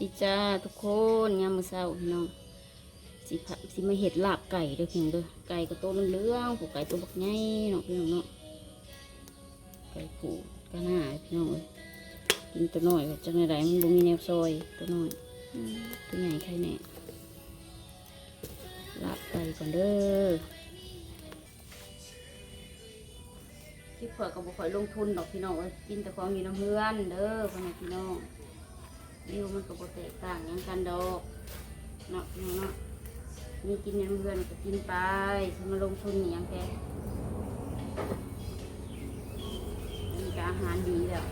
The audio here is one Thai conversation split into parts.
ดีจ้าทุกคนยามมื้อเช้าพี่น้องสิพะสิมาเห็ดลาบไก่เด้อพี่น้องเด้อไก่ก็โตเลืองผูกไก่ตัวบักใหญ่เนาะพี่น้องเนาะไก่ผูกก็น่าพี่น้องเอ้ยกินตัวน้อยจังไดมันบ่มีแนวซอยตัวน้อยตัวใหญ่ใครแน่ลาบไก่ก่อนเด้อที่เผื่อก็บ่ค่อยลงทุนดอกพี่น้องเอ้ยกินแต่ของอยู่น้ำเฮือนเด้อพ่อแม่พี่น้อง วิวมันก็บ่แตกต่างหยังกันดอกเนาะเนาะมีกินอยังเพื่อนก็กินไปถ้ามาลงทุนอหย่างแกมันก็อาหารดีแล้ว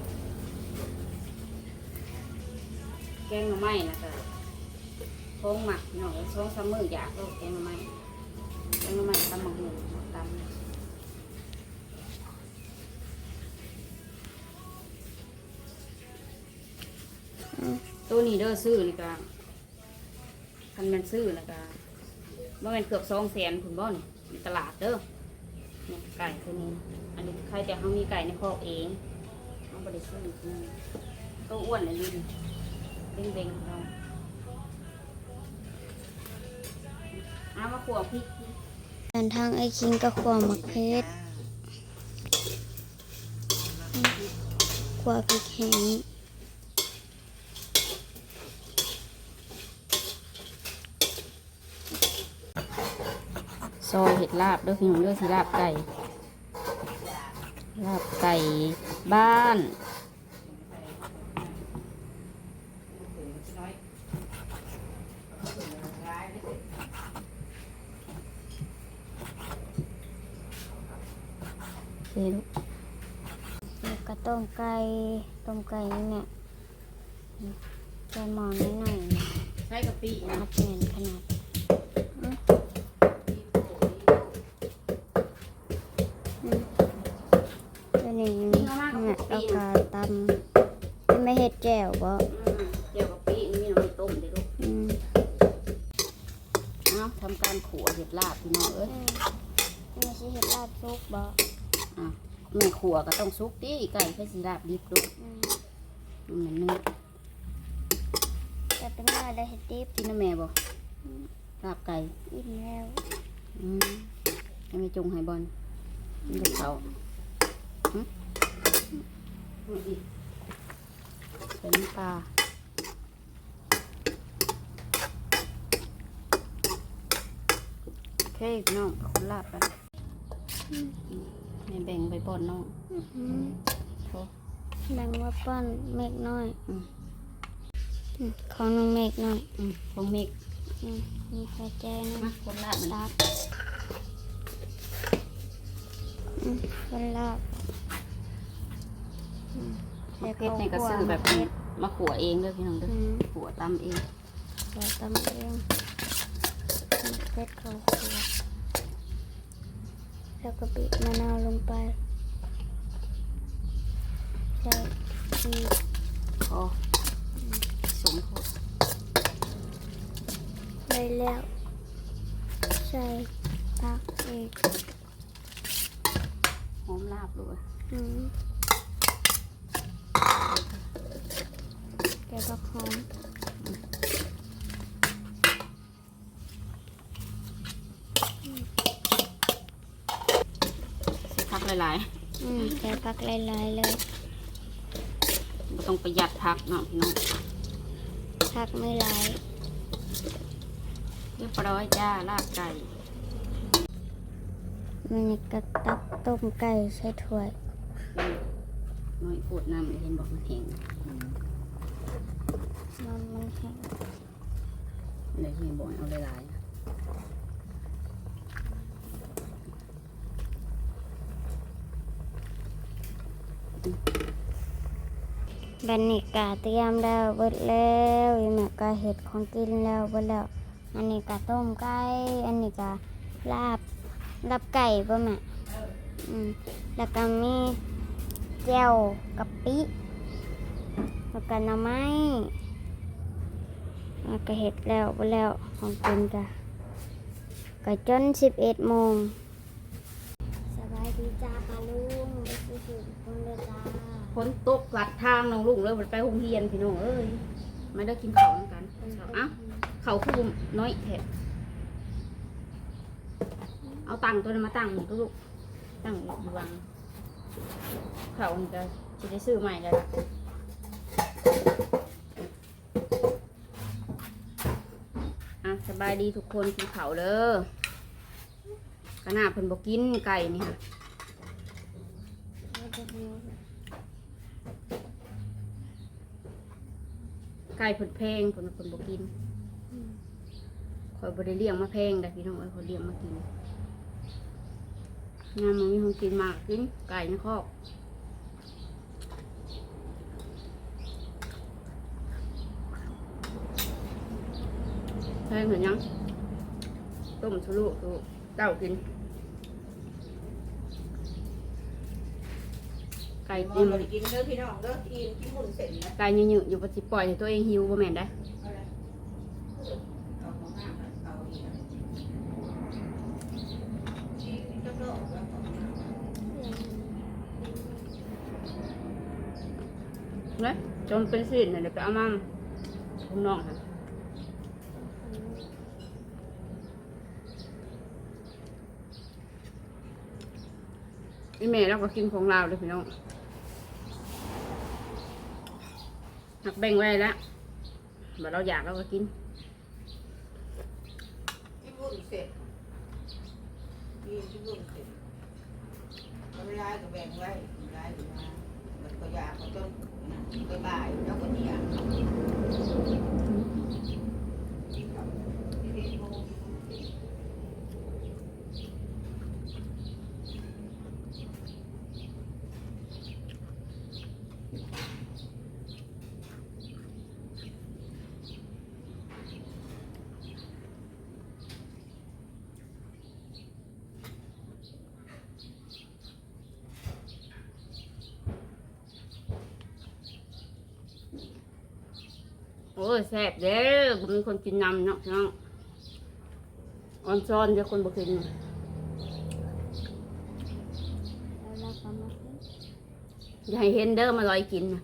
แกงหน่อไม้นะก็โค้งหมักพี่น้องช่องซัมเมอร์อยากโลกแกงหน่อไม้แกงหน่อไม้ตำบักหุ่งตำ ตัวนี้เด้อซื้อนี่ก็คันแมันซื้อแล้วก็บ่แม่นเกือบสองแสนคุณบ่นี่ในตลาดเด้อเนี่ยไก่ตัวนี้ อันนี้ใครแต่เขามีไก่ในคอกเองเขาบ่ได้ซื้ออืมตัวอ้วนเลยนี่เบ่งๆของเราเอามาขัวพริกเดินทางไอคิงกับขวมักเพชรขวพริกแห้ง ซ อยเห็ดลาบเด้อพี่น้องเด้อสิลาบไก่ ลาบไก่บ้าน โอเคลูกแล้วก็ต้มไก่ ต้มไก่นี่เนี่ยใส่หม้อนิดหน่อยนะใส่กะปินะมัดแน่นขนาดอื้ออืม ตัวนี้เนี่ยแล้วก็ตำไม่เห็ดแจ่วบ่อืมเจียวกะปินี่มีน้ำต้มเด้อลูกอืมเอาทำการขัวเห็ดลาบพี่น้องเอ้ยไม่ใช่เห็ดลาบซุกบ่อะแม่ขัวก็ต้องซุกดิไก่แค่สิลาบดิบลูกอืมมันเหมือนเนื้อแต่เป็นหน้าได้เห็ดดิบกินนะแม่บอกลาบไก่อิ่มแล้วอืมให้แม่จงให้บอลมันจะเขาหึ เอาอีกใส่น้ำปลาโอเคพี่น้องเอาคนลาบกันให้แบ่งไปป้อนน้องอื้อหือโถแบ่งว่าป้อนเมฆน้อยอืมอืมของน้องเมฆน้อยอืมฟองเมกอืมมีไข่แจ้นะมาคนลาบมันลาบอืมเป็นลาบอื มมะเขือนี่ก็ซื้อแบบนี้มาขัวเองเด้อพี่น้องเด้ออืมขัวตำเองใส่ตำเองมะเขือเขาขวดแล้วก็บีบมะนาวลงไปใส่ชีสพอสมพอได้แล้วใส่ผักอีกหอมลาบด้วยอืม แกก็หอมพักหลายอืมแกผักหลายๆเลยๆบ่ต้องประหยัดพักเนาะพี่น้องผักไม่หลายเรียบร้อยจ้าลาบไก่ มันนี่ก็ตักต้มไก่ใส่ถ้วยอืมน้อยปวดน้ำเลยเห็นบอกมันแห้ง มันมันแห้งเลยเห็นบอกให้เอาหลายบันนี้กาเตรียมแล้วเบิดแล้วอีแม่ก็เห็ดของกินแล้วเบิดแล้ว อันนี้ก็ต้มไก่ อันนี้ก็ลาบลาบไก่ป่ะแม่อืมแล้วก็มีแจ่วกะปิแล้วก็หน่อไม้ ก็เห็ดแล้วเบิดแล้วของกินก็ก็จนสิบเอ็ดโมงสบายดีจ้าปาลุงไปซื้อถึงคนเลยจ้าฝนตกหลัดทางน้องลุงเลยมันไปโรงเรียนพี่น้องเอ้ยมาได้กินข้าวเหมือนกันเอ้าเขาคือบ่น้อยแท้เอาตังค์ตัวนั้นมาตั้งนี่ลูกตั้งอยู่วางเขานี่ก็จะได้ซื้อใหม่แล้วล่ะ อะสบายดีทุกคนกินข้าเด้อขนาดเพิ่นบอกกินไก่นี่ค่ะไก่เพิ่นแพงเพิ่นเพิ่นบ่กินข่อยบ่ได้เลี้ยงมาแพงแต่พี่น้องเอ้ยข่อยเลี้ยงมากินงานมันมีของกินมากกินไก่ในคอก แพงเหมือนยังต้มสลูกลูกเต้ากิน ไก่กิอิ่นมกินเด้อพี่น้องเด้อกินกินหมุนเสร็จแล้วไก่ยืดๆอยู่ปฏิปล่อยให้ตัวเองหิวบ่แม่นได้เอาของห้ามเอาอีกกินจักรอบแล้วของห้ามเลยจนเป็นสิ่นน่ะเดี๋ยวไปเอามาข้างนอกค่ะ อีแม่เราก็กินของเราเลยพี่น้องหักแบ่งไว้แล้วบัดเราอยากเราก็กินกินหมุนเสร็จกินกินหมุนเสร็จก็ไม่ได้ก็แบ่งไว้ไม่ได้ก็มามันก็อยากมันจนไปบ่ายแล้วก็เนี่ย โอ้ยแซ่บเด้อผมมีคนกินนำเนาะพี่น้องออนซอนเดี๋ยวคนบ่กินแล้วเราก็มากินอย่าให้เห็นเด้อมาลอยกินนะ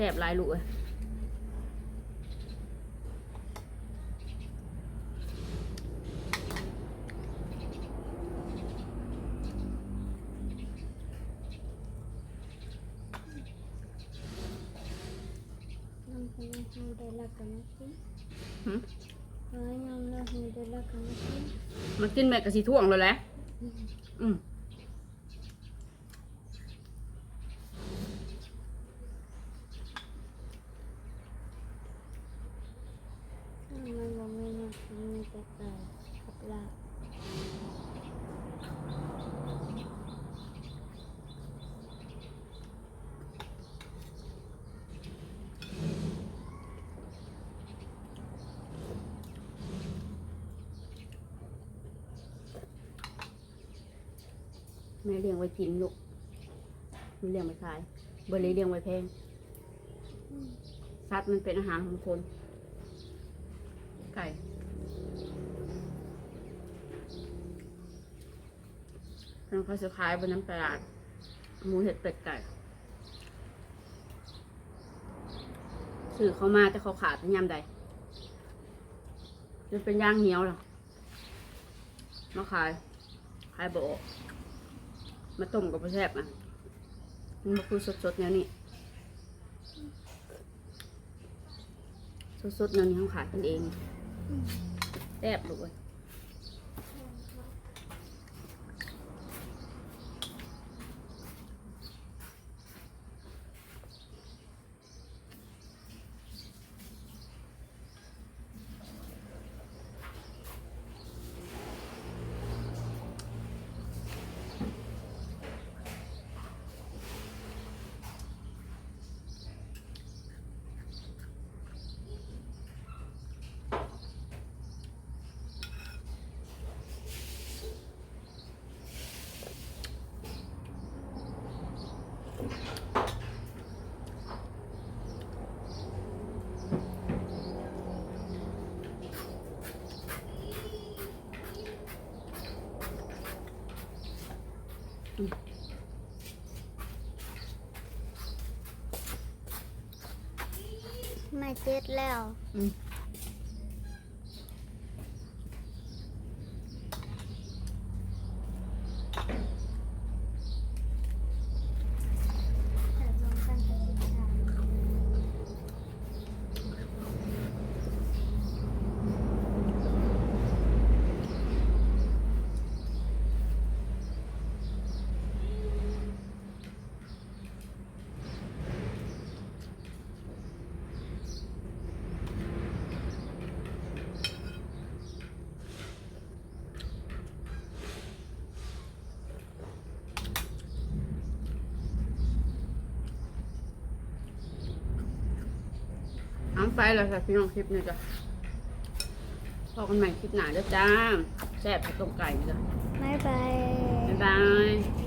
ซ่บหลายลูกเอ้ยน้ำเป็นยังไงได้แล้วก็มากินหึเฮ้ยน้ำเราเห็นได้แล้วก็มากินมันกินแม่กะสิท่วงเลยแหละอืม แม่เลี้ยงไว้กินลูกไม่เลี้ยงไว้ขายบริเลี้ยงไว้แพงสัตว์มันเป็นอาหารของคน ไก่แล้วเขาจะขายบนน้ำตลาดหมูเห็ดเป็ดไก่สื่อเขามาแต่เขาขาดเป็นยามใดจะเป็นย่างเหี่ยวหรอมาขาย ขายโบ มาต้มกับปลาแซ่บอะมันมาคือสดๆเนี้ยนี่สดๆเนี้ยนี้เขาขายกันเองแซ่บเลย ไม่เจ็ดแล้ว อืม แต่รวมกันเป็นสิบสาม อ้ำ ไฟแล้วค่ะพี่น้องคลิปนี้จ้ะพอกันใหม่คลิปหน้าเด้อจ้าแซ่บผัดต้มไก่จ้ะบ๊ายบาย บ๊ายบาย